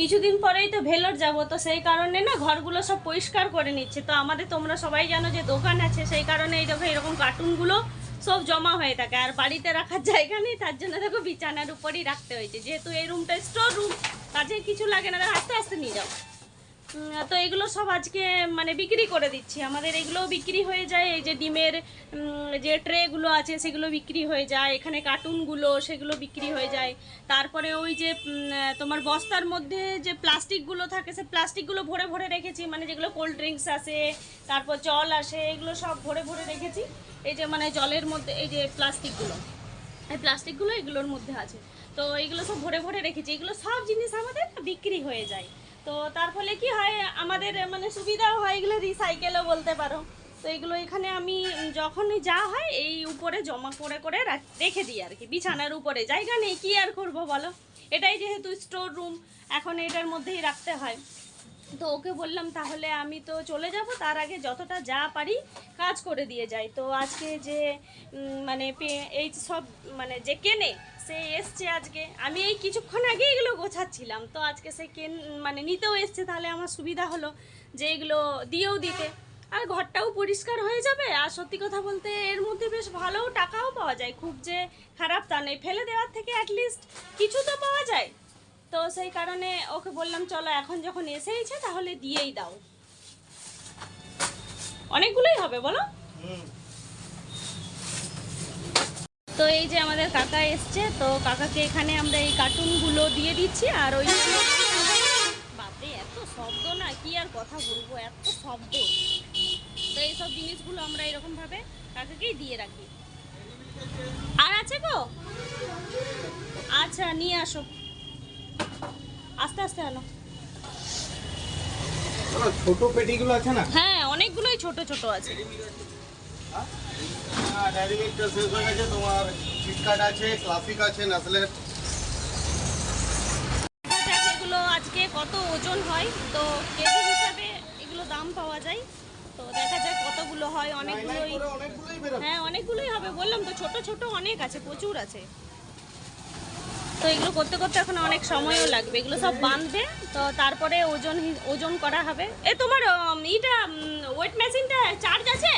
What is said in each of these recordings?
কিছুদিন পরেই তো ভেলোর যাব, তো সেই কারণে না ঘরগুলো সব পরিষ্কার করে নিচ্ছে। তো আমাদের তোমরা সবাই জানো যে দোকান আছে, সেই কারণে এই দেখো এরকম কার্টুনগুলো সব জমা হয়ে থাকে। আর বাড়িতে রাখার জায়গা নেই, তার জন্য দেখো বিছানার উপরই রাখতে হয়েছে। যেহেতু এই রুমটা স্টোর রুম কাজে কিছু লাগে না আস্তে আস্তে নিয়ে যাও। তো এগুলো সব আজকে মানে বিক্রি করে দিচ্ছি। আমাদের এগুলোও বিক্রি হয়ে যায়। এই যে ডিমের যে ট্রেগুলো আছে, সেগুলো বিক্রি হয়ে যায়। এখানে কার্টুনগুলো, সেগুলো বিক্রি হয়ে যায়। তারপরে ওই যে তোমার বস্তার মধ্যে যে প্লাস্টিকগুলো থাকে, সে প্লাস্টিকগুলো ভরে ভরে রেখেছি। মানে যেগুলো কোল্ড ড্রিঙ্কস আসে তারপর জল আসে, এগুলো সব ভরে ভরে রেখেছি। এই যে মানে জলের মধ্যে, এই যে প্লাস্টিকগুলো। এই প্লাস্টিকগুলো এগুলোর মধ্যে আছে। তো এগুলো সব ভরে ভরে রেখেছি। এগুলো সব জিনিস আমাদের বিক্রি হয়ে যায়। তো তার ফলে কি হয়, আমাদের মানে সুবিধাও হয় এগুলো রিসাইকেলও বলতে পারো। তো এগুলো এখানে আমি যখনই যা হয় এই উপরে জমা করে করে রেখে দিই আর কি। বিছানার উপরে। জায়গা নেই, কি আর করব বলো? এটাই যেহেতু স্টোর রুম এখন এটার মধ্যেই রাখতে হয়। তো ওকে বললাম, তাহলে আমি তো চলে যাব, তার আগে যতটা যা পারি কাজ করে দিয়ে যাই। তো আজকে যে মানে এই সব মানে যে কেনে, সে এসছে আজকে। আমি এই কিছুক্ষণ আগে এগুলো গোছাচ্ছিলাম। তো আজকে সে কেন মানে নিতেও এসছে, তাহলে আমার সুবিধা হলো যে এগুলো দিয়েও দিতে। আর ঘরটাও পরিষ্কার হয়ে যাবে। আর সত্যি কথা বলতে, এর মধ্যে বেশ ভালো টাকাও পাওয়া যায়। খুব যে খারাপ তা নেই ফেলে দেওয়ার থেকে অ্যাটলিস্ট কিছু তো পাওয়া যায়। তো সেই কারণে ওকে বললাম, চলো এখন যখন এসেইছে তাহলে দিয়েই দাও। অনেকগুলোই হবে, বলো। তো এই যে আমাদের কাকা এসছে, তো কাকাকে এখানে আমরা এই কার্টুনগুলো দিয়ে দিচ্ছি, আর ওই বাপরে, এত শব্দ না, কি আর কথা বলব, এত শব্দ। তো এইসব জিনিসগুলো আমরা এরকম ভাবে কাকাকেই দিয়ে রাখি। আর আছে গো? আচ্ছা নিয়ে আসো। আস্তে আস্তে আনো। ছোট পেটিগুলো আছে না? হ্যাঁ অনেকগুলোই ছোট ছোট আছে। ডায়েরি মিল্কটা শেষ হয়ে গেছে। তোমার কিটকাট আছে ক্লাসিক আছে নাসলের এগুলো আজকে কত ওজন হয়। তো কেজি হিসাবে এগুলো দাম পাওয়া যায়। তো দেখা যাক কতগুলো হয়। অনেকগুলোই হ্যাঁ অনেকগুলোই হবে। বললাম তো ছোট ছোট অনেক আছে প্রচুর আছে। তো এগুলো করতে করতে এখন অনেক সময়ও লাগবে। এগুলো সব বাঁধবে, তো তারপরে ওজন ওজন করা হবে। এ, তোমার ইটা ওয়েট মেশিনটা চার্জ আছে?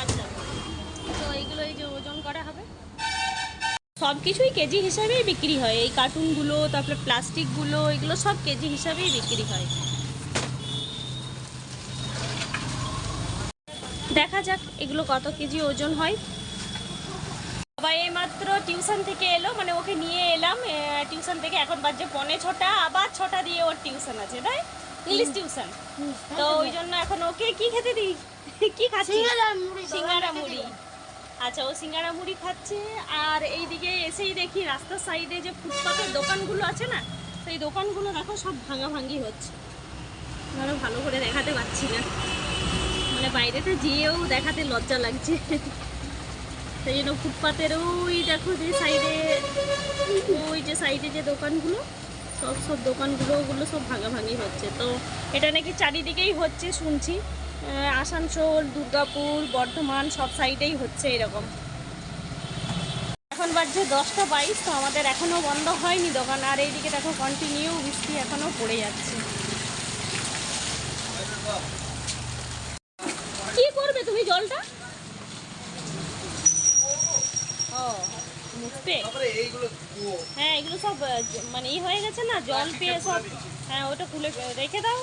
আচ্ছা। তো এইগুলো এই যে ওজন করা হবে। সব কিছুই কেজি হিসাবেই বিক্রি হয়। এই কার্টুনগুলো, তারপরে প্লাস্টিকগুলো, এগুলো সব কেজি হিসাবেই বিক্রি হয়। দেখা যাক এগুলো কত কেজি ওজন হয়। বাবা এইমাত্র টিউশন থেকে এলো মানে ওকে নিয়ে এলাম টিউশন থেকে এখন বাজে পনে ছটা আবার ছটা দিয়ে ওর টিউশন আছে তাই? English tuition. তো ওই জন্য এখন ওকে কি খেতে দিই? কি খাচ্ছি? সিঙ্গারা মুড়ি আচ্ছা ও সিঙ্গারা মুড়ি খাচ্ছে আর এইদিকে এসেই দেখি রাস্তার সাইডে যে ফুটপাতের দোকানগুলো আছে না সেই দোকানগুলো দেখো সব ভাঙা ভাঙি হচ্ছে। ধরো ভালো করে দেখাতে পারছি না। মানে বাইরেতে যেয়েও দেখাতে লজ্জা লাগছে। সেই জন্য ফুটপাতের ওই দেখো যে সাইডে, ওই যে সাইডে যে দোকানগুলো, সব সব দোকানগুলো, ওগুলো সব ভাঙাভাঙি হচ্ছে। তো এটা নাকি চারিদিকেই হচ্ছে শুনছি। আসানসোল, দুর্গাপুর, বর্ধমান সব সাইডেই হচ্ছে এরকম। এখন বাজছে দশটা বাইশ, তো আমাদের এখনও বন্ধ হয়নি দোকান। আর এইদিকে দেখো কন্টিনিউ বৃষ্টি এখনও পড়ে যাচ্ছে। কি করবে তুমি জলটা? ধুয়ো। হ্যাঁ এগুলো সব মানে ই হয়ে গেছে না জল পেয়ে সব হ্যাঁ ওটা খুলে রেখে দাও।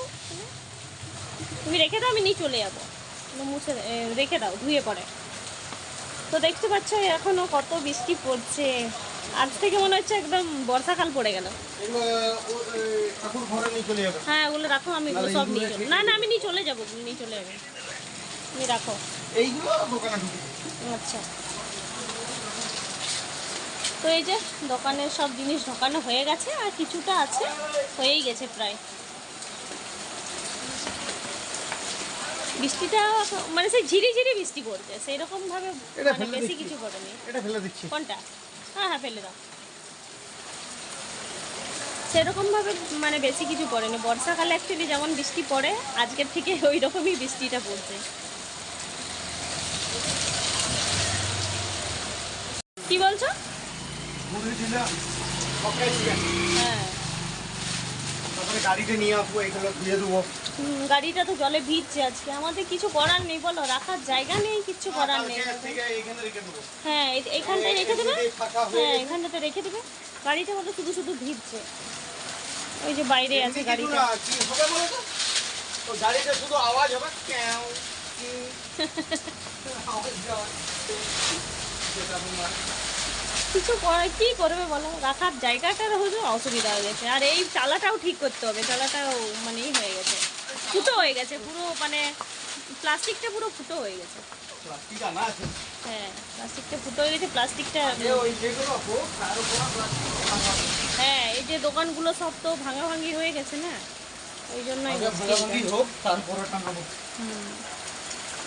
তুমি রেখে দাও আমি নিয়ে চলে যাব। মুছে রেখে দাও ধুয়ে পড়ে তো দেখতে পাচ্ছ এখনও কত বৃষ্টি পড়ছে। আজ থেকে মনে হচ্ছে একদম বর্ষাকাল পড়ে গেল। যাবে। হ্যাঁ ওগুলো রাখো আমি সব নিয়ে চলে না না আমি নিয়ে চলে যাব নিয়ে চলে যাব। তুমি রাখো। আচ্ছা। তো এই যে দোকানের সব জিনিস ঢোকানো হয়ে গেছে আর কিছুটা আছে হয়েই গেছে প্রায়। বৃষ্টিটা মানে সেই ঝিরি ঝিরি বৃষ্টি পড়ছে সেই রকম ভাবে মানে বেশি কিছু পড়েনি এটা ফেলে দিচ্ছি। কোনটা? হ্যাঁ হ্যাঁ ফেলে দাও। সেরকম ভাবে মানে বেশি কিছু পড়েনি বর্ষাকালে অ্যাকচুয়ালি যেমন বৃষ্টি পড়ে আজকের থেকে ওই রকমই বৃষ্টিটা পড়ছে। কি বলছো? গাড়িটা তো জলে ভিজছে আজকে। আমাদের কিছু করার নেই বলো রাখার জায়গা নেই কিছু করার নেই। কালকে থেকে এখানে রেখে দেবো। হ্যাঁ এই- এইখানটায় রেখে দেবে? হয়ে হ্যাঁ। এখানটাতে রেখে দেবে। গাড়িটা বলো শুধু শুধু ভিজছে। ওই যে বাইরে আছে গাড়িটা। গাড়িতে শুধু আওয়াজ হবে কিছু করে কি করবে বলো? রাখার জায়গাটার হয়তো অসুবিধা হয়ে গেছে। আর এই চালাটাও ঠিক করতে হবে। চালাটাও মানে হয়ে গেছে। ফুটো হয়ে গেছে। পুরো মানে প্লাস্টিকটা পুরো ফুটো হয়ে গেছে। হ্যাঁ প্লাস্টিকটা ফুটো হয়ে গেছে। প্লাস্টিকটা। হ্যাঁ এই যে দোকানগুলো সব তো ভাঙাভাঙি হয়ে গেছে না? ওই।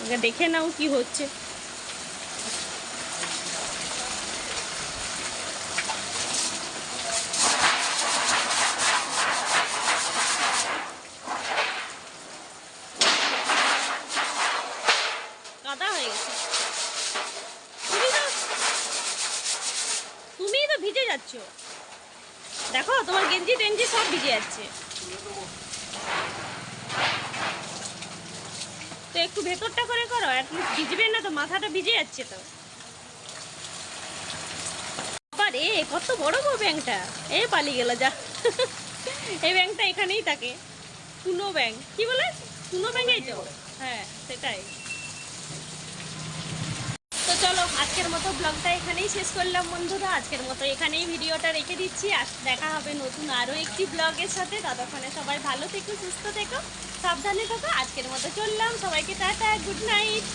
আগে দেখে নাও কি হচ্ছে কাদা হয়ে গেছে তুমি তো তুমিই তো ভিজে যাচ্ছ দেখো তোমার গেঞ্জি টেঞ্জি সব ভিজে যাচ্ছে। তো একটু ভেতরটা করে করো অ্যাটলিস্ট ভিজবে না তো মাথাটা ভিজে যাচ্ছে তো। বাবা রে কত বড় গো ব্যাংকটা। এ পালিয়ে গেল, যা। এই ব্যাংকটা এখানেই থাকে। টুনো ব্যাংক। কি বলে? টুনো ব্যাংকেই তো। হ্যাঁ সেটাই। চলো, আজকের মতো ব্লগটা এখানেই শেষ করলাম বন্ধুরা। আজকের মতো এখানেই ভিডিওটা রেখে দিচ্ছি। আর দেখা হবে নতুন আরও একটি ব্লগের সাথে। ততক্ষণে সবাই ভালো থেকো, সুস্থ থেকো, সাবধানে থাকো। আজকের মতো চললাম। সবাইকে টাটা, গুড নাইট।